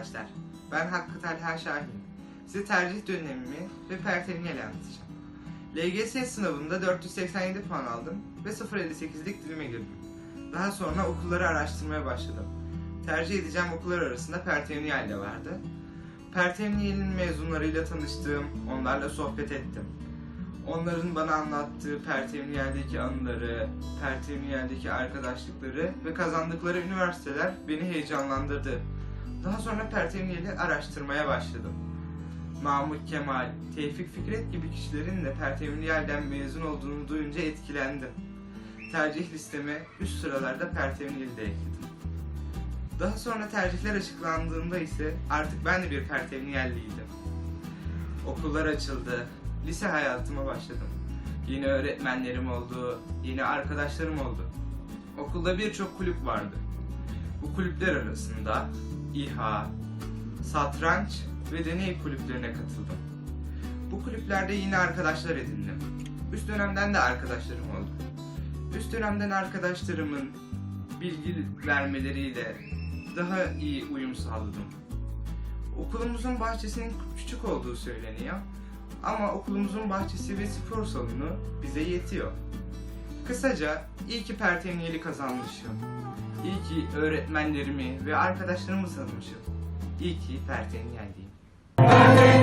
arkadaşlar. Ben Hakkı Talha Şahin. Size tercih dönemimi ve pertevniyeli anlatacağım. LGS sınavında 487 puan aldım ve 0.58'lik dilime girdim. Daha sonra okulları araştırmaya başladım. Tercih edeceğim okullar arasında Pertevniyel de vardı. Pertevniyel'in mezunlarıyla tanıştım, onlarla sohbet ettim. Onların bana anlattığı Pertevniyel'deki anıları, Pertevniyel'deki arkadaşlıkları ve kazandıkları üniversiteler beni heyecanlandırdı. Daha sonra Pertevniyel'i araştırmaya başladım. Mahmut Kemal, Tevfik Fikret gibi kişilerin de Pertevniyel'den mezun olduğunu duyunca etkilendim. Tercih listeme üst sıralarda Pertevniyel'i de ekledim. Daha sonra tercihler açıklandığında ise artık ben de bir Pertevniyelliydim. Okullar açıldı, lise hayatıma başladım. Yeni öğretmenlerim oldu, yeni arkadaşlarım oldu. Okulda birçok kulüp vardı. Bu kulüpler arasında İHA, satranç ve deney kulüplerine katıldım. Bu kulüplerde yine arkadaşlar edindim. Üst dönemden de arkadaşlarım oldu. Üst dönemden arkadaşlarımın bilgi vermeleriyle daha iyi uyum sağladım. Okulumuzun bahçesinin küçük olduğu söyleniyor. Ama okulumuzun bahçesi ve spor salonu bize yetiyor. Kısaca iyi ki Pertemniyeli kazanmışım. İyi ki öğretmenlerimi ve arkadaşlarımı tanımışım. İyi ki. Pertevniyel Lisesi